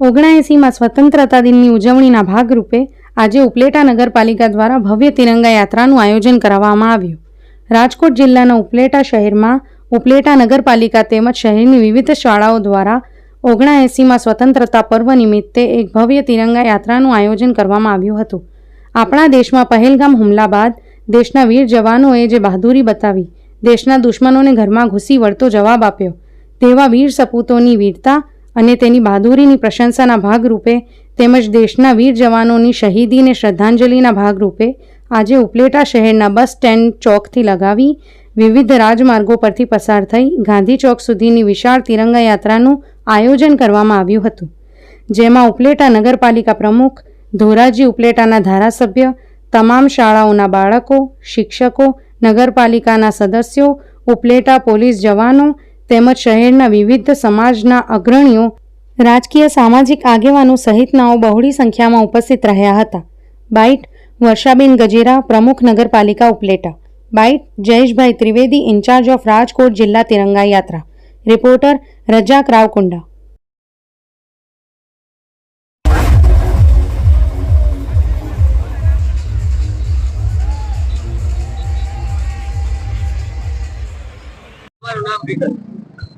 ઓગણએંસીમાં સ્વતંત્રતા દિનની ઉજવણીના ભાગરૂપે આજે ઉપલેટા નગરપાલિકા દ્વારા ભવ્ય તિરંગા યાત્રાનું આયોજન કરવામાં આવ્યું. રાજકોટ જિલ્લાના ઉપલેટા શહેરમાં ઉપલેટા નગરપાલિકા તેમજ શહેરની વિવિધ શાળાઓ દ્વારા ઓગણએંસીમાં સ્વતંત્રતા પર્વ નિમિત્તે એક ભવ્ય તિરંગા યાત્રાનું આયોજન કરવામાં આવ્યું હતું. આપણા દેશમાં પહેલગામ હુમલા બાદ દેશના વીર જવાનોએ જે બહાદુરી બતાવી, દેશના દુશ્મનોને ઘરમાં ઘૂસી વળતો જવાબ આપ્યો. તેવા વીર સપૂતોની વીરતા અને તેની બહાદુરીની પ્રશંસાના ભાગરૂપે તેમજ દેશના વીર જવાનોની શહીદીને શ્રદ્ધાંજલિના ભાગરૂપે આજે ઉપલેટા શહેરના બસ સ્ટેન્ડ ચોકથી લગાવી વિવિધ રાજમાર્ગો પરથી પસાર થઈ ગાંધી ચોક સુધીની વિશાળ તિરંગા યાત્રાનું આયોજન કરવામાં આવ્યું હતું. જેમાં ઉપલેટા નગરપાલિકા પ્રમુખ, ધોરાજી ઉપલેટાના ધારાસભ્ય, તમામ શાળાઓના બાળકો, શિક્ષકો, નગરપાલિકાના સદસ્યો, ઉપલેટા પોલીસ જવાનો તેમજ શહેરના વિવિધ સમાજના અગ્રણીઓ રાજકીય સામાજિક આગેવાનો સહિતનાઓ બહોળી સંખ્યામાં ઉપસ્થિત રહ્યા હતા. બાઇટ, વર્ષાબેન ગજેરા, પ્રમુખ નગરપાલિકા Upleta. Byte, Jayeshbhai Trivedi, incharge of Rajkot, જિલ્લા તિરંગા યાત્રા. રિપોર્ટર, રજાક રાવકુંડા.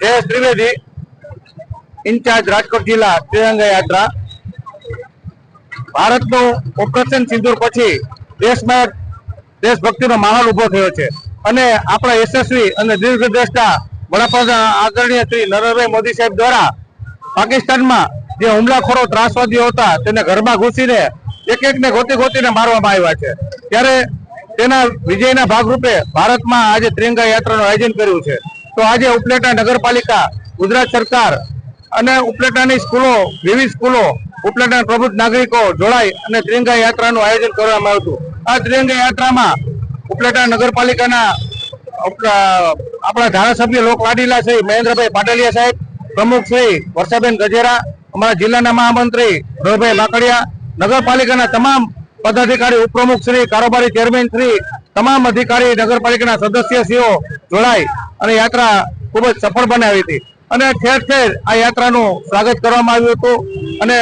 જયેશ ત્રિવેદી. ઇન્ચાર્જ રાજકોટ જિલ્લા ત્રિરંગા યાત્રા. ભારતનું ઓપરેશન સિંદુર પછી દેશમાં દેશભક્તિનો માહોલ ઊભો થયો છે. અને આપણા યશસ્વી અને દીર્ઘદ્રષ્ટા વડાપ્રધાન આદરણીય શ્રી નરેન્દ્રભાઈ મોદી સાહેબ દ્વારા પાકિસ્તાનમાં જે હુમલાખોરો, ત્રાસવાદીઓ હતા, તેને ઘરમાં ઘૂસીને એક એક ને ગોતી ગોતીને મારવામાં આવ્યા છે. ત્યારે તેના વિજયના ભાગરૂપે ભારતમાં આજે ત્રિરંગા યાત્રાનું આયોજન કર્યું છે. તો આજે ઉપલેટા નગરપાલિકા, ગુજરાત સરકાર અને ઉપલેટાની સ્કૂલો, વિવિધ સ્કૂલો ઉપલેટાના પ્રબુદ્ધ નાગરિકો જોડાઈ અને ત્રિરંગા યાત્રાનું આયોજન કરવામાં આવ્યું આ ત્રિરંગા યાત્રામાં ઉપલેટા નગરપાલિકાના આપણા ધારાસભ્ય લોકલાડીલા શ્રી મહેન્દ્રભાઈ પાટલિયા સાહેબ, પ્રમુખ શ્રી વર્ષાબેન ગજેરા, અમારા જિલ્લાના મહામંત્રી રોભાઈ માકડિયા નગરપાલિકાના તમામ પદાધિકારી, ઉપપ્રમુખ શ્રી કારોબારી ચેરમેન શ્રી, તમામ અધિકારી, નગરપાલિકાના સદસ્યશ્રીઓ જોડાઈ અને યાત્રા ખૂબ જ સફળ બનાવી હતી. અને ઠેર ઠેર આ યાત્રાનું સ્વાગત કરવામાં આવ્યું હતું અને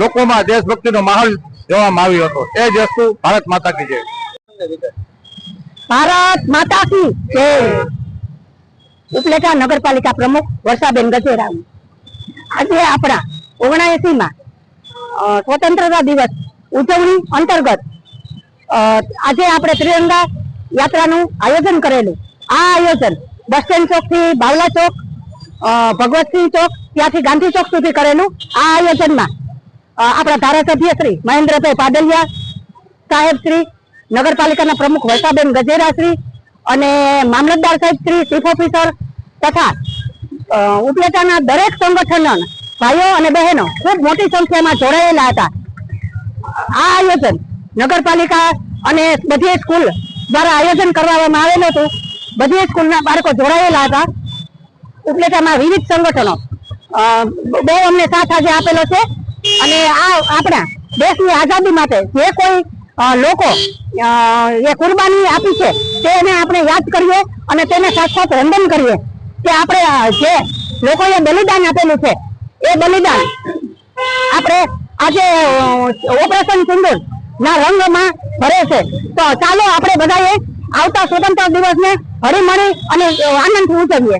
લોકોમાં દેશભક્તિનો માહોલ જોવામાં આવ્યો હતો. એ જ વસ્તુ ભારત માતા કી જય. ભારત માતા કી જય. ઉપલેટા નગરપાલિકા પ્રમુખ વર્ષાબેન ગજેરા આજે આપણા ઓગણાએસી માં સ્વતંત્રતા દિવસ ઉજવણી અંતર્ગત આજે આપણે ત્રિરંગા યાત્રાનું આયોજન કરેલું. આ આયોજન બસ સ્ટેન્ડ ચોકથી બાવલા ચોક ભગવતસિંહ ચોક, ત્યાંથી ગાંધી ચોક સુધી કરેલું આ આયોજનમાં. આપણા ધારાસભ્ય શ્રી મહેન્દ્રભાઈ પાડલિયા સાહેબ શ્રી, નગરપાલિકાના પ્રમુખ વર્ષાબેન ગજેરા શ્રી અને મામલતદાર સાહેબ શ્રી, ચીફ ઓફિસર તથા ઉપલેટાના દરેક સંગઠનના ભાઈઓ અને બહેનો ખૂબ મોટી સંખ્યામાં જોડાયેલા હતા. આ આયોજન નગરપાલિકા અને બધી સ્કૂલ દ્વારા આયોજન કરવામાં આવેલું હતું. બધી સ્કૂલના બાળકો જોડાયેલા હતા. ઉપલેટામાં વિવિધ સંગઠનો બહુ અમને સાથ આજે આપેલો છે. અને આ આપણા દેશની આઝાદી માટે જે કોઈ લોકો એ કુરબાની આપી છે, તેને આપણે યાદ કરીએ અને તેને સાથ સાથ વંદન કરીએ કે આપણે જે લોકોએ બલિદાન આપેલું છે, એ બલિદાન આપણે આજે ઓપરેશન સિંદુર ના રંગમાં ભરે છે. તો ચાલો આપણે બધાએ આવતા સ્વતંત્ર દિવસને હળી મળી અને આનંદથી ઉજવીએ.